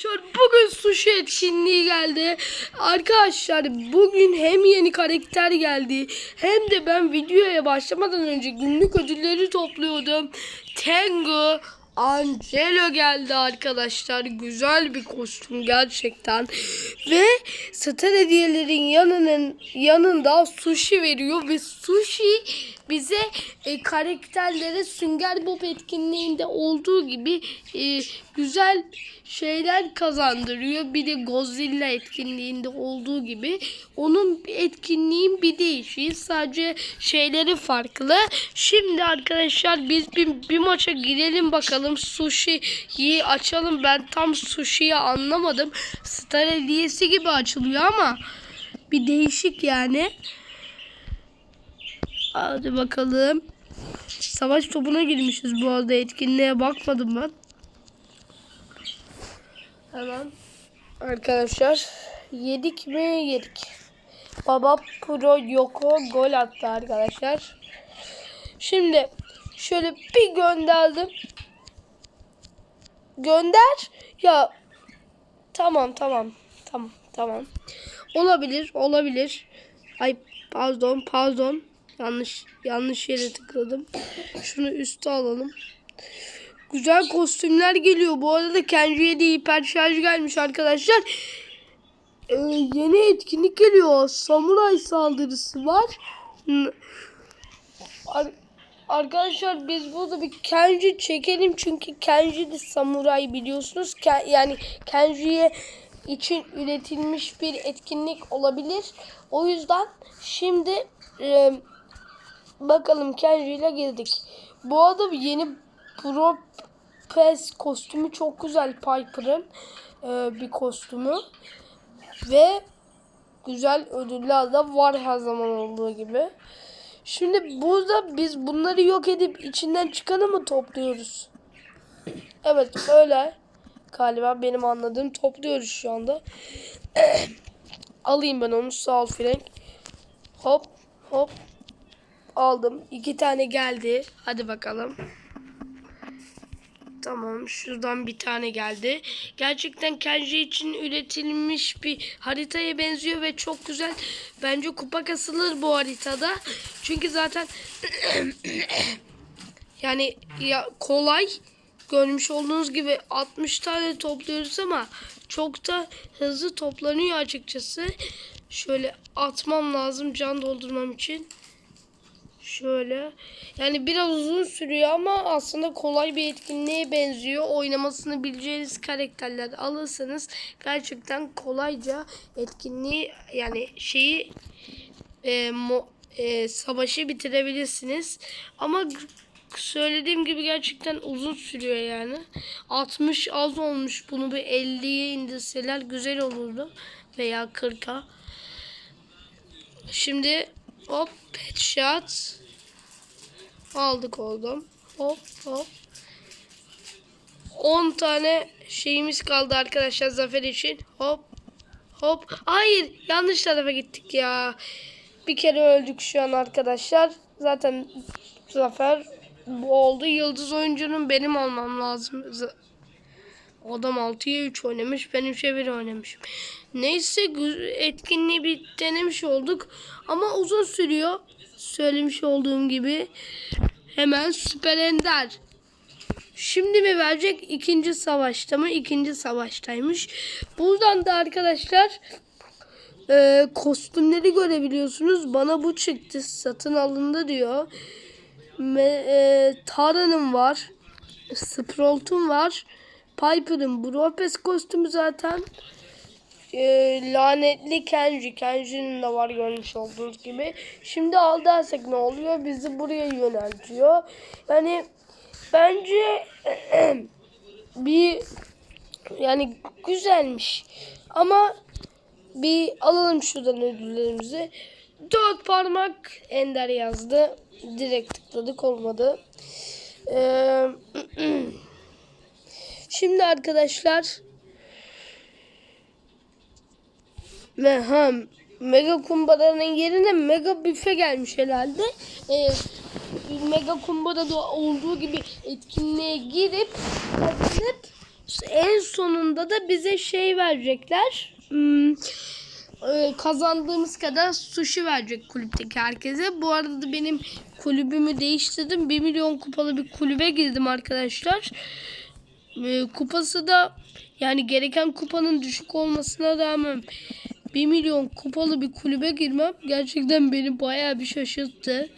arkadaşlar bugün sushi etkinliği geldi. Arkadaşlar bugün hem yeni karakter geldi hem de ben videoya başlamadan önce günlük ödülleri topluyordum. Tengu Angelo geldi arkadaşlar. Güzel bir kostüm gerçekten. Ve star hediyelerin yanının yanında sushi veriyor ve sushi bize e, karakterlere Sünger Bob etkinliğinde olduğu gibi e, güzel şeyler kazandırıyor. Bir de Godzilla etkinliğinde olduğu gibi onun etkinliğin bir değişiği. Sadece şeyleri farklı. Şimdi arkadaşlar biz bir, bir maça girelim bakalım. Sushi'yi açalım. Ben tam sushi'yi anlamadım. Star hediyesi gibi açılıyor ama bir değişik yani. Hadi bakalım. Savaş topuna girmişiz bu arada etkinliğe bakmadım ben. Hemen arkadaşlar yedik mi yedik. Baba Pro Yoko gol attı arkadaşlar. Şimdi şöyle bir gönderdim. Gönder. Ya tamam tamam tamam tamam. Olabilir olabilir. Ay pardon pardon. Yanlış yanlış yere tıkladım. Şunu üste alalım. Güzel kostümler geliyor. Bu arada Kenji'ye de hiper şarj gelmiş arkadaşlar. Ee, yeni etkinlik geliyor. Samuray saldırısı var. Arkadaşlar biz burada bir Kenji çekelim. Çünkü Kenji de samuray biliyorsunuz. Ke- yani Kenji'ye için üretilmiş bir etkinlik olabilir. O yüzden şimdi e, bakalım Kenji ile girdik. Bu arada yeni Pro Pes kostümü çok güzel Piper'ın e, bir kostümü ve güzel ödüller de var her zaman olduğu gibi. Şimdi burada biz bunları yok edip içinden çıkanı mı topluyoruz? Evet öyle. Galiba benim anladığım topluyoruz şu anda. Alayım ben onu sağ ol Frank. Hop hop aldım. İki tane geldi. Hadi bakalım. Tamam şuradan bir tane geldi. Gerçekten Kenji için üretilmiş bir haritaya benziyor ve çok güzel. Bence kupa kasılır bu haritada. Çünkü zaten yani ya kolay görmüş olduğunuz gibi 60 tane topluyoruz ama çok da hızlı toplanıyor açıkçası. Şöyle atmam lazım can doldurmam için. Şöyle. Yani biraz uzun sürüyor ama aslında kolay bir etkinliğe benziyor. Oynamasını bileceğiniz karakterler alırsanız gerçekten kolayca etkinliği yani şeyi e, mo, e, savaşı bitirebilirsiniz. Ama söylediğim gibi gerçekten uzun sürüyor yani. 60 az olmuş. Bunu bir 50'ye indirseler güzel olurdu. Veya 40'a. Şimdi hop headshot aldık oldum. Hop hop. 10 tane şeyimiz kaldı arkadaşlar zafer için. Hop hop. Hayır yanlış tarafa gittik ya. Bir kere öldük şu an arkadaşlar. Zaten zafer oldu. Yıldız oyuncunun benim olmam lazım. Adam 6'ya 3 oynamış. Ben 3'e 1 oynamışım. Neyse etkinliği bir denemiş olduk. Ama uzun sürüyor. Söylemiş olduğum gibi. Hemen Süper Ender. Şimdi mi verecek? ikinci savaşta mı? İkinci savaştaymış. Buradan da arkadaşlar e, kostümleri görebiliyorsunuz. Bana bu çıktı. Satın alındı diyor. E, Tara'nın var. Sprout'un var. Piper'ın Bropes kostümü zaten. E, lanetli Kenji. Kenji'nin de var görmüş olduğunuz gibi. Şimdi al dersek ne oluyor? Bizi buraya yöneltiyor. Yani bence bir yani güzelmiş. Ama bir alalım şuradan ödüllerimizi. Dört parmak Ender yazdı. Direkt tıkladık olmadı. Ee, şimdi arkadaşlar ve ha, Mega kumbaranın yerine Mega büfe gelmiş herhalde. Ee, Mega kumbarada olduğu gibi etkinliğe girip kazanıp En sonunda da bize şey verecekler. Hmm, e, kazandığımız kadar sushi verecek kulüpteki herkese. Bu arada da benim kulübümü değiştirdim. 1 milyon kupalı bir kulübe girdim arkadaşlar. E, kupası da yani gereken kupanın düşük olmasına rağmen 1 milyon kupalı bir kulübe girmem gerçekten beni bayağı bir şaşırttı.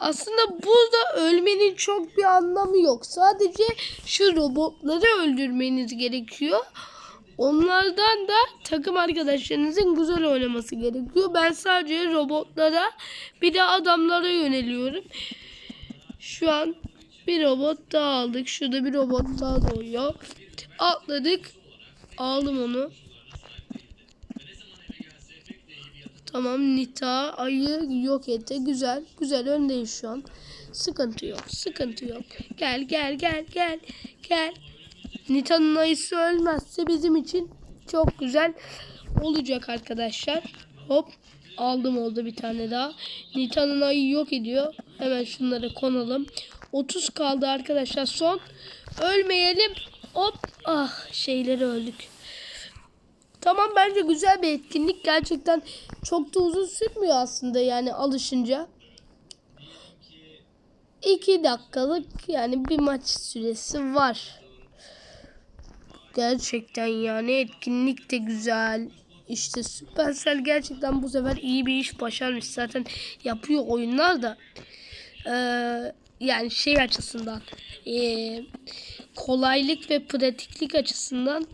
Aslında burada ölmenin çok bir anlamı yok. Sadece şu robotları öldürmeniz gerekiyor. Onlardan da takım arkadaşlarınızın güzel oynaması gerekiyor. Ben sadece robotlara bir de adamlara yöneliyorum. Şu an bir robot daha aldık. Şurada bir robot daha doğuyor. Atladık. Aldım onu. Tamam Nita ayı yok etti. Güzel. Güzel öndeyiz şu an. Sıkıntı yok. Sıkıntı yok. Gel gel gel gel. Gel. Nita'nın ayısı ölmezse bizim için çok güzel olacak arkadaşlar. Hop. Aldım oldu bir tane daha. Nita'nın ayı yok ediyor. Hemen şunları konalım. 30 kaldı arkadaşlar son. Ölmeyelim. Hop. Ah şeyleri öldük. Tamam bence güzel bir etkinlik. Gerçekten çok da uzun sürmüyor aslında yani alışınca. 2 dakikalık yani bir maç süresi var. Gerçekten yani etkinlik de güzel. İşte Supercell gerçekten bu sefer iyi bir iş başarmış. Zaten yapıyor oyunlar da. Ee, yani şey açısından ee, kolaylık ve pratiklik açısından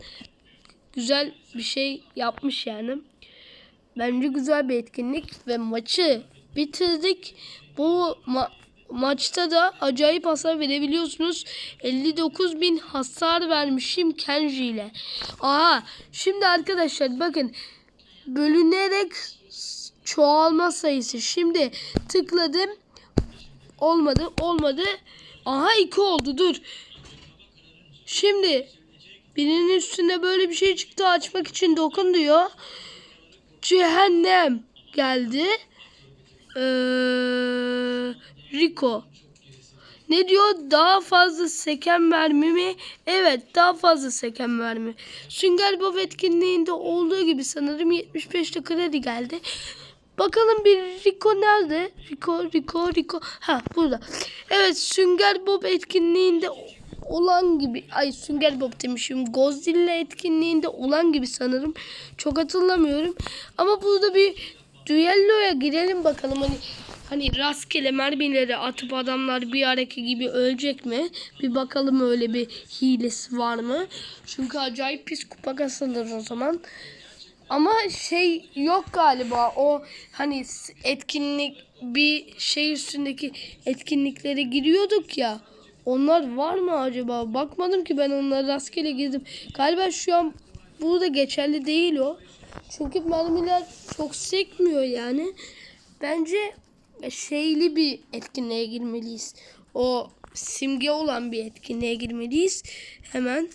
güzel bir şey yapmış yani. Bence güzel bir etkinlik ve maçı bitirdik. Bu ma- maçta da acayip hasar verebiliyorsunuz. 59 bin hasar vermişim Kenji ile. Aha şimdi arkadaşlar bakın bölünerek çoğalma sayısı. Şimdi tıkladım. Olmadı olmadı. Aha 2 oldu dur. Şimdi birinin üstünde böyle bir şey çıktı açmak için dokun diyor. Cehennem geldi. Ee, Rico. Ne diyor? Daha fazla seken mermi mi? Evet daha fazla seken mermi. Sünger Bob etkinliğinde olduğu gibi sanırım 75'te kredi geldi. Bakalım bir Rico nerede? Rico, Rico, Rico. Ha burada. Evet Sünger Bob etkinliğinde olan gibi. Ay Sünger Bob demişim. Godzilla etkinliğinde olan gibi sanırım. Çok hatırlamıyorum. Ama burada bir düelloya girelim bakalım. Hani hani rastgele mermileri atıp adamlar bir araki gibi ölecek mi? Bir bakalım öyle bir hilesi var mı? Çünkü acayip pis kupa kasılır o zaman. Ama şey yok galiba o hani etkinlik bir şey üstündeki etkinliklere giriyorduk ya. Onlar var mı acaba? Bakmadım ki ben onlara rastgele girdim. Galiba şu an burada geçerli değil o. Çünkü mermiler çok sekmiyor yani. Bence şeyli bir etkinliğe girmeliyiz. O simge olan bir etkinliğe girmeliyiz. Hemen.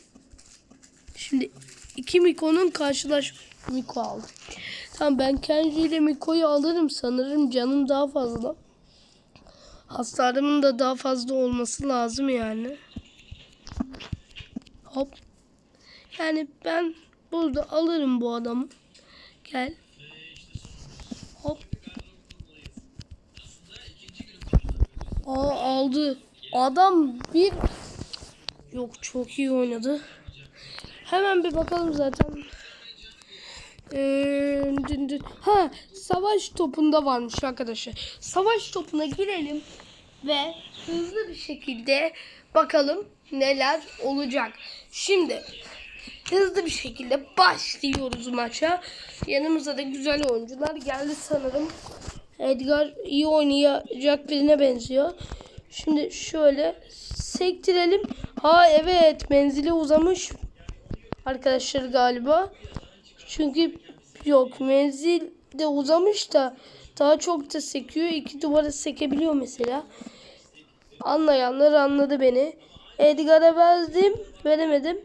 Şimdi iki Miko'nun karşılaş Miko aldım. Tamam ben Kenji ile Miko'yu alırım sanırım. Canım daha fazla. Hasarımın da daha fazla olması lazım yani. Hop. Yani ben burada alırım bu adamı. Gel. Hop. Aa aldı. Adam bir yok çok iyi oynadı. Hemen bir bakalım zaten. Ee. Ha savaş topunda varmış arkadaşlar. Savaş topuna girelim ve hızlı bir şekilde bakalım neler olacak. Şimdi hızlı bir şekilde başlıyoruz maça. Yanımıza da güzel oyuncular geldi sanırım. Edgar iyi oynayacak birine benziyor. Şimdi şöyle sektirelim. Ha evet menzili uzamış arkadaşlar galiba. Çünkü yok menzil de uzamış da daha çok da sekiyor. İki duvara sekebiliyor mesela. Anlayanlar anladı beni. Edgar'a verdim. Veremedim.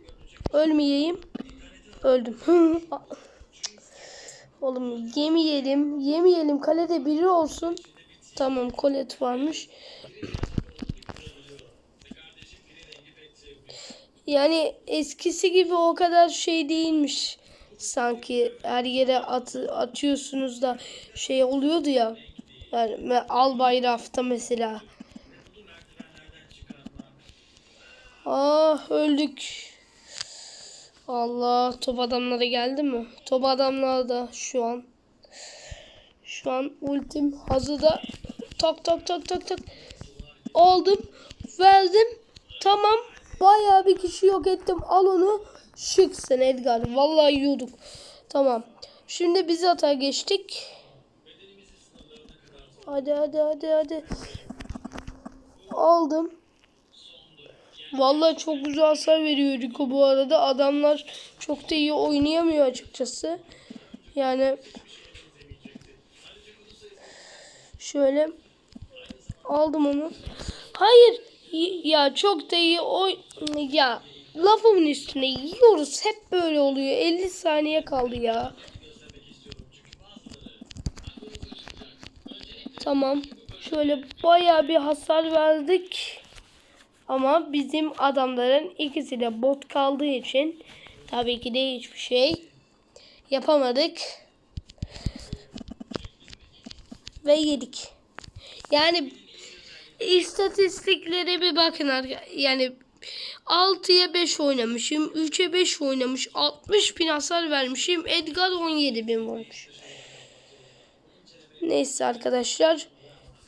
Ölmeyeyim. Öldüm. Oğlum yemeyelim. Yemeyelim. Kalede biri olsun. Tamam kolet varmış. Yani eskisi gibi o kadar şey değilmiş. Sanki her yere at, atıyorsunuz da şey oluyordu ya. Yani al bayrafta mesela. Ah öldük. Allah top adamlara geldi mi? Top adamlar da şu an. Şu an ultim hazırda. Tak tak tak tak tak. Aldım. Verdim. Tamam. Bayağı bir kişi yok ettim. Al onu. Şıksın Edgar. Vallahi yiyorduk. Tamam. Şimdi biz hata geçtik. Hadi hadi hadi hadi. Aldım. Vallahi çok güzel hasar veriyor Rico bu arada. Adamlar çok da iyi oynayamıyor açıkçası. Yani şöyle aldım onu. Hayır ya çok da iyi oy ya lafımın üstüne yiyoruz. Hep böyle oluyor. 50 saniye kaldı ya. Tamam. Şöyle bayağı bir hasar verdik. Ama bizim adamların ikisi de bot kaldığı için tabii ki de hiçbir şey yapamadık. Ve yedik. Yani istatistiklere bir bakın yani 6'ya 5 oynamışım. 3'e 5 oynamış. 60 bin hasar vermişim. Edgar 17 bin vurmuş. Neyse arkadaşlar.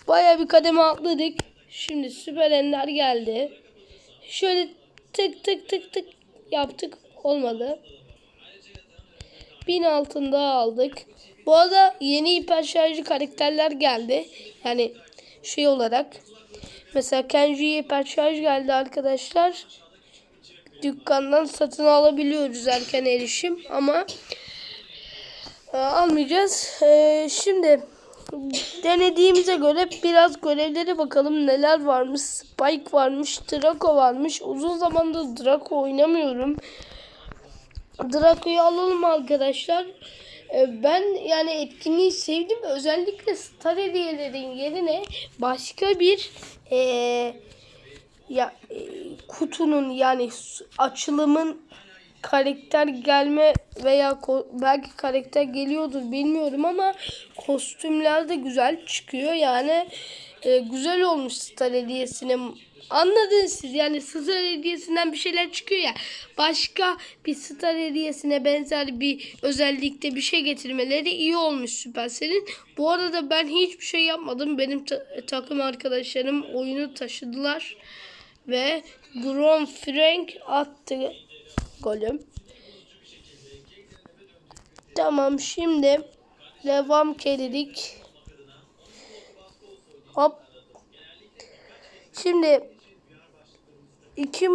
Baya bir kademe atladık. Şimdi süper ender geldi. Şöyle tık tık tık tık yaptık. Olmadı. Bin altında aldık. Bu arada yeni hiper şarjı karakterler geldi. Yani şey olarak. Mesela Kenji'ye hiper şarj geldi arkadaşlar. Dükkandan satın alabiliyoruz erken erişim ama e, almayacağız. E, şimdi denediğimize göre biraz görevlere bakalım neler varmış. Spike varmış, Draco varmış. Uzun zamandır Draco oynamıyorum. Draco'yu alalım arkadaşlar. E, Ben yani etkinliği sevdim. Özellikle star hediyelerin yerine başka bir e, ya e, kutunun yani açılımın karakter gelme veya belki karakter geliyordur bilmiyorum ama kostümler de güzel çıkıyor. Yani e, güzel olmuş star hediyesine. Anladınız siz yani star hediyesinden bir şeyler çıkıyor ya. Başka bir star hediyesine benzer bir özellikte bir şey getirmeleri iyi olmuş Supercell'in. Bu arada ben hiçbir şey yapmadım. Benim ta- takım arkadaşlarım oyunu taşıdılar. Ve Grom Frank attı golüm. Tamam şimdi devam dedik. Hop. Şimdi iki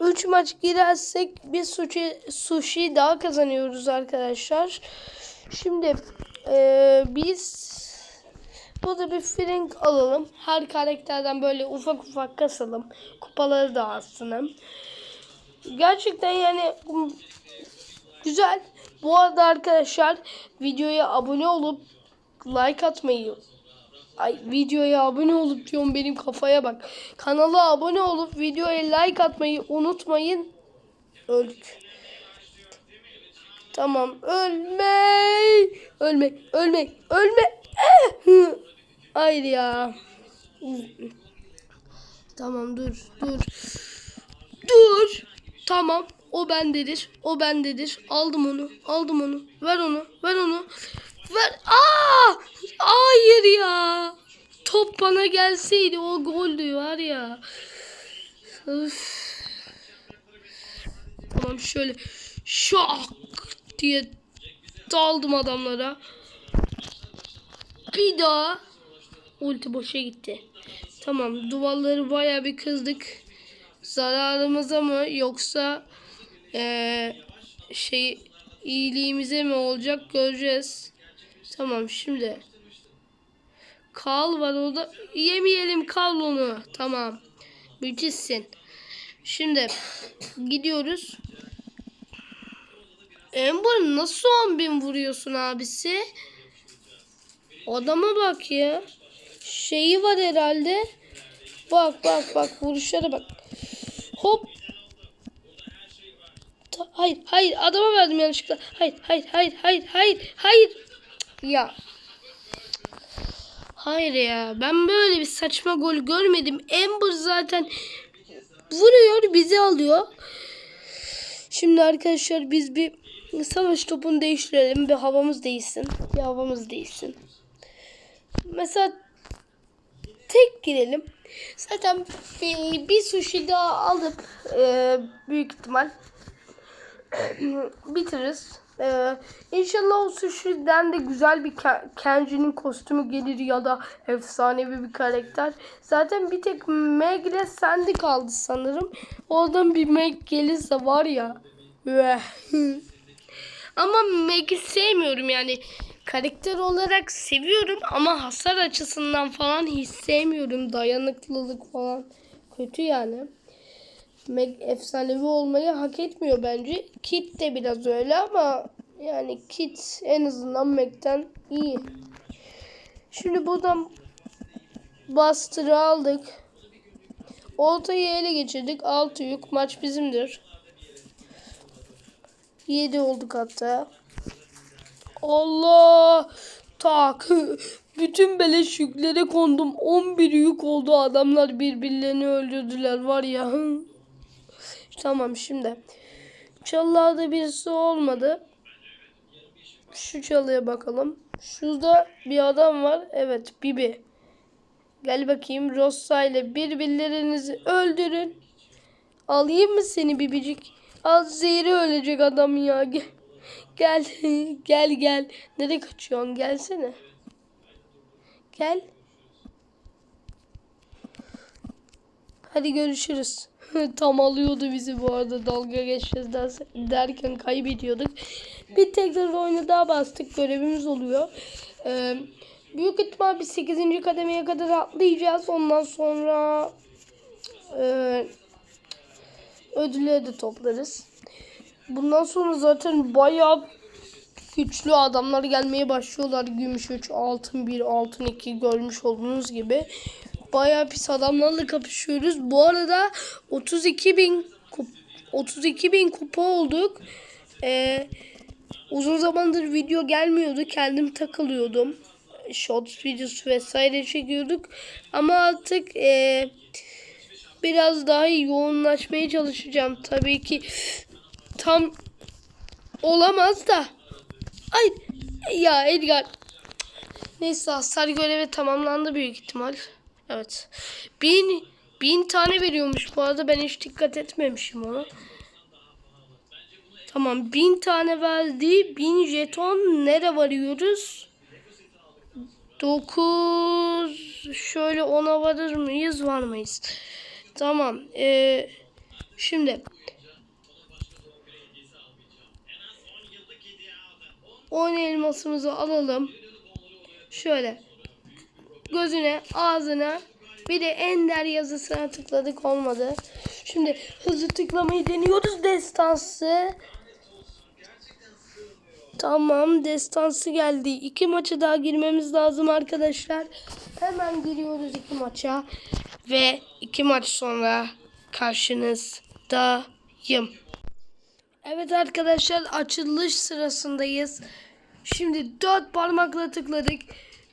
üç maç girersek bir sushi, sushi daha kazanıyoruz arkadaşlar. Şimdi eee, biz burada bir frank alalım. Her karakterden böyle ufak ufak kasalım. Kupaları da aslında. Gerçekten yani güzel. Bu arada arkadaşlar videoya abone olup like atmayı Ay videoya abone olup diyorum benim kafaya bak. Kanala abone olup videoya like atmayı unutmayın. Öldük. Tamam ölme. Ölme ölme ölme. Hayır ya. Tamam dur dur. Dur. Tamam. O bendedir. O bendedir. Aldım onu. Aldım onu. Ver onu. Ver onu. Ver. Aa! Hayır ya. Top bana gelseydi o goldü var ya. Üf. Tamam şöyle şak diye daldım adamlara. Bir daha ulti boşa gitti. Tamam duvarları baya bir kızdık. Zararımıza mı yoksa eee, şey iyiliğimize mi olacak göreceğiz. Tamam şimdi. Kal var orada. Yemeyelim kal onu. Tamam. Müthişsin. Şimdi gidiyoruz. Ember nasıl 10 bin vuruyorsun abisi? Adama bak ya. Şeyi var herhalde. Bak bak bak vuruşlara bak. Hop. Hayır, hayır. Adama verdim yanlışlıkla. Hayır, hayır, hayır, hayır, hayır, hayır. Ya. Hayır ya. Ben böyle bir saçma gol görmedim. Amber zaten vuruyor, bizi alıyor. Şimdi arkadaşlar biz bir savaş topunu değiştirelim. Bir havamız değişsin. Bir havamız değişsin. Mesela tek girelim. Zaten bir, bir sushi daha alıp e, büyük ihtimal bitiririz. E, inşallah o sushi'den de güzel bir Ke- Kenji'nin kostümü gelir ya da efsanevi bir karakter. Zaten bir tek Meg ile Sandy kaldı sanırım. Oradan bir Meg gelirse var ya. ama Meg'i sevmiyorum yani. Karakter olarak seviyorum ama hasar açısından falan hiç sevmiyorum. Dayanıklılık falan kötü yani. Meg efsanevi olmayı hak etmiyor bence. Kit de biraz öyle ama yani Kit en azından Meg'den iyi. Şimdi buradan Buster'ı aldık. Oltayı ele geçirdik. 6 yük. Maç bizimdir. 7 olduk hatta. Allah! Tak. Bütün beleş yüklere kondum. 11 yük oldu. Adamlar birbirlerini öldürdüler var ya. Tamam şimdi. Çalılarda birisi olmadı. Şu çalıya bakalım. Şurada bir adam var. Evet Bibi. Gel bakayım Rossa ile birbirlerinizi öldürün. Alayım mı seni Bibicik? Az zehri ölecek adam ya. Gel. Gel. gel gel. Nereye kaçıyorsun? Gelsene. Gel. Hadi görüşürüz. Tam alıyordu bizi bu arada dalga geçeceğiz derken kaybediyorduk. Bir tekrar oyuna daha bastık. Görevimiz oluyor. Ee, büyük ihtimal bir 8. kademeye kadar atlayacağız. Ondan sonra e, ödülleri de toplarız. Bundan sonra zaten bayağı güçlü adamlar gelmeye başlıyorlar. Gümüş 3, altın 1, altın 2 görmüş olduğunuz gibi. Bayağı pis adamlarla kapışıyoruz. Bu arada 32 bin 32 bin kupa olduk. Ee, uzun zamandır video gelmiyordu. Kendim takılıyordum. Shorts videosu vesaire çekiyorduk. Ama artık ee, biraz daha yoğunlaşmaya çalışacağım. Tabii ki tam olamaz da. Ay ya Edgar. Neyse hasar görevi tamamlandı büyük ihtimal. Evet. Bin, bin tane veriyormuş bu arada ben hiç dikkat etmemişim ona. Tamam bin tane verdi. Bin jeton nere varıyoruz? Dokuz. Şöyle ona varır mıyız? Var mıyız? Tamam. Ee, şimdi 10 elmasımızı alalım. Şöyle gözüne, ağzına bir de ender yazısına tıkladık olmadı. Şimdi hızlı tıklamayı deniyoruz destansı. Tamam destansı geldi. İki maça daha girmemiz lazım arkadaşlar. Hemen giriyoruz iki maça. Ve iki maç sonra karşınızdayım. Evet arkadaşlar açılış sırasındayız. Şimdi dört parmakla tıkladık.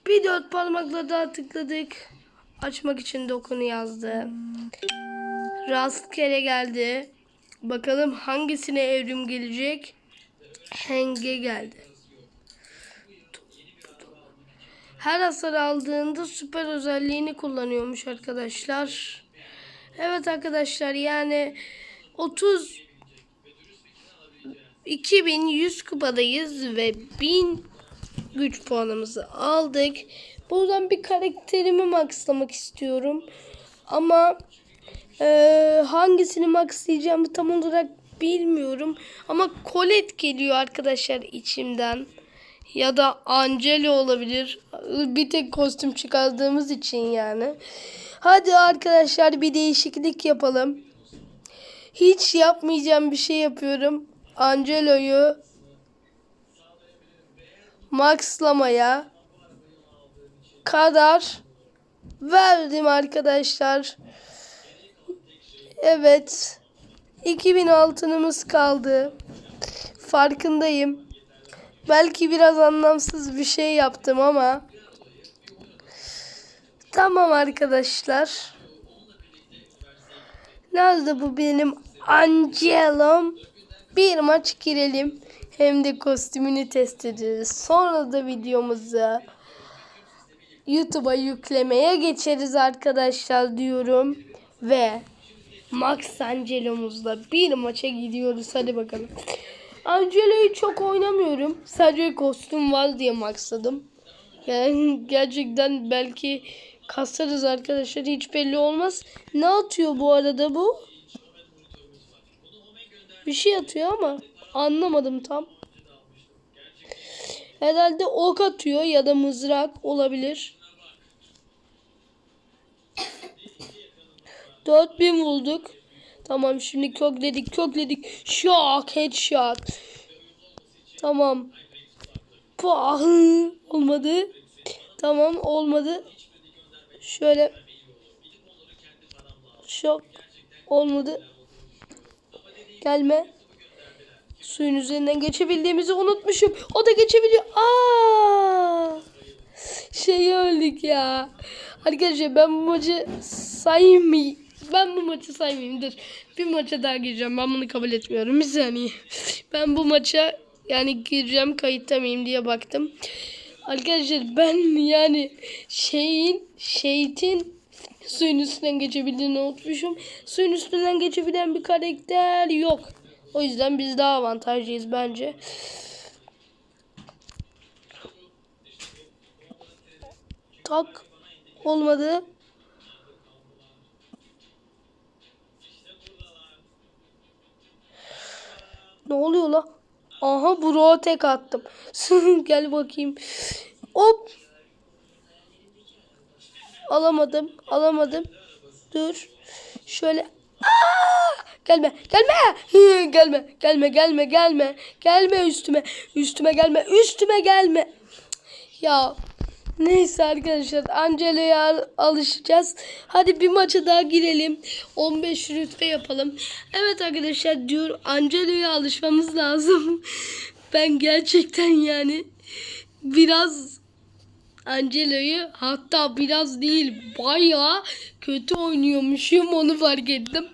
Bir dört parmakla daha tıkladık. Açmak için dokunu yazdı. Rastgele geldi. Bakalım hangisine evrim gelecek. Henge geldi. Her hasar aldığında süper özelliğini kullanıyormuş arkadaşlar. Evet arkadaşlar yani 30 2100 kupadayız ve 1000 güç puanımızı aldık. Buradan bir karakterimi maxlamak istiyorum. Ama e, hangisini maxlayacağımı tam olarak bilmiyorum. Ama Colette geliyor arkadaşlar içimden. Ya da Angelo olabilir. Bir tek kostüm çıkardığımız için yani. Hadi arkadaşlar bir değişiklik yapalım. Hiç yapmayacağım bir şey yapıyorum. Angelo'yu maxlamaya kadar verdim arkadaşlar. Evet. 2000 altınımız kaldı. Farkındayım. Belki biraz anlamsız bir şey yaptım ama Tamam arkadaşlar. Nerede bu benim Angelom? Bir maç girelim. Hem de kostümünü test ederiz. Sonra da videomuzu YouTube'a yüklemeye geçeriz arkadaşlar diyorum. Ve Max Angelo'muzla bir maça gidiyoruz. Hadi bakalım. Angelo'yu çok oynamıyorum. Sadece kostüm var diye maxladım. Yani gerçekten belki kasarız arkadaşlar. Hiç belli olmaz. Ne atıyor bu arada bu? Bir şey atıyor ama anlamadım tam. Herhalde ok atıyor ya da mızrak olabilir. 4000 bulduk. Tamam şimdi kökledik kökledik. Şok headshot. Tamam. Pah, olmadı. Tamam olmadı. Şöyle. Şok. Olmadı. Gelme. Suyun üzerinden geçebildiğimizi unutmuşum. O da geçebiliyor. Aa! Şey öldük ya. Arkadaşlar ben bu maçı saymayayım. Ben bu maçı saymayayım. Dur. Bir maça daha gireceğim. Ben bunu kabul etmiyorum. Bir saniye. Ben bu maça yani gireceğim kayıtta mıyım diye baktım. Arkadaşlar ben yani şeyin şeytin suyun üstünden geçebildiğini unutmuşum. Suyun üstünden geçebilen bir karakter yok. O yüzden biz daha avantajlıyız bence. Tak olmadı. Ne oluyor la? Aha bro tek attım. Gel bakayım. Hop. Alamadım. Alamadım. Dur. Şöyle. Aa! Gelme. Gelme. Gelme. Gelme. Gelme. Gelme. Gelme üstüme. Üstüme gelme. Üstüme gelme. Ya Neyse arkadaşlar Angelo'ya alışacağız. Hadi bir maça daha girelim. 15 rütbe yapalım. Evet arkadaşlar diyor Angelo'ya alışmamız lazım. Ben gerçekten yani biraz Angelo'yu hatta biraz değil bayağı kötü oynuyormuşum onu fark ettim.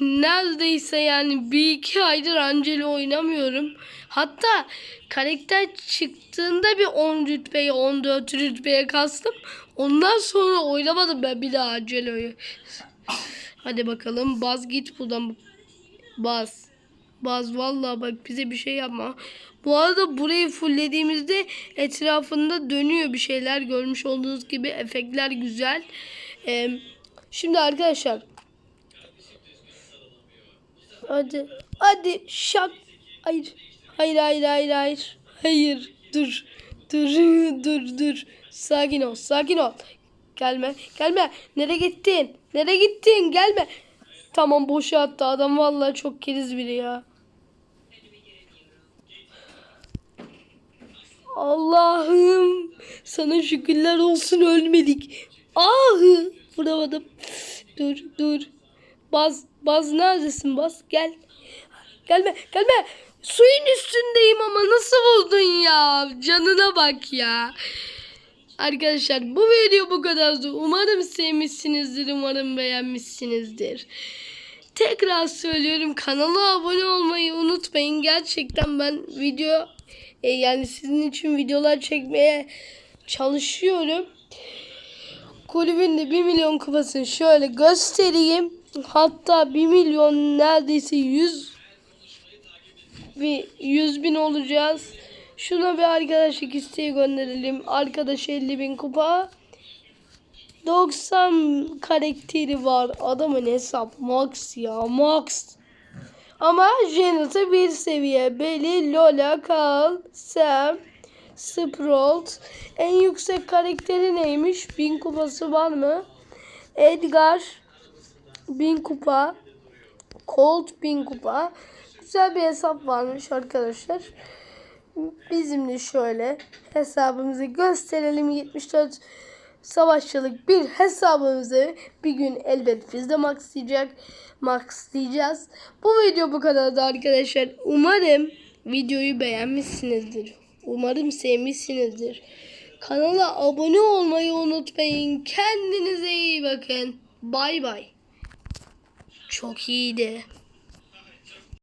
Neredeyse yani bir iki aydır Angelo oynamıyorum. Hatta karakter çıktığında bir 10 rütbeye 14 rütbeye kastım. Ondan sonra oynamadım ben bir daha Angelo'yu. Hadi bakalım baz git buradan. Baz. Baz vallahi bak bize bir şey yapma. Bu arada burayı fulllediğimizde etrafında dönüyor bir şeyler. Görmüş olduğunuz gibi efektler güzel. Ee, şimdi arkadaşlar. Hadi. Hadi şak. Hayır. Hayır hayır hayır hayır. Hayır. Dur. Dur. dur dur. Sakin ol. Sakin ol. Gelme. Gelme. Nereye gittin? Nereye gittin? Gelme. Tamam boşa attı adam vallahi çok keriz biri ya. Allah'ım sana şükürler olsun ölmedik. Ah vuramadım. Dur dur. Baz baz neredesin baz gel. Gelme gelme. Suyun üstündeyim ama nasıl buldun ya? Canına bak ya. Arkadaşlar bu video bu kadardı. Umarım sevmişsinizdir. Umarım beğenmişsinizdir. Tekrar söylüyorum kanala abone olmayı unutmayın. Gerçekten ben video e, yani sizin için videolar çekmeye çalışıyorum. Kulübün de 1 milyon kupasını şöyle göstereyim. Hatta 1 milyon neredeyse 100 bir 100 bin olacağız. Şuna bir arkadaşlık isteği gönderelim. Arkadaş 50 bin kupa. 90 karakteri var. Adamın hesap max ya max. Ama Janet'a bir seviye. Belly, Lola, Carl, Sam, Sprout. En yüksek karakteri neymiş? 1000 kupası var mı? Edgar 1000 kupa. Colt 1000 kupa. Güzel bir hesap varmış arkadaşlar. Bizim de şöyle hesabımızı gösterelim. 74 savaşçılık bir hesabımızı bir gün elbet biz de maxlayacak. Maxlayacağız. Bu video bu kadardı arkadaşlar. Umarım videoyu beğenmişsinizdir. Umarım sevmişsinizdir. Kanala abone olmayı unutmayın. Kendinize iyi bakın. Bay bay. Çok iyiydi.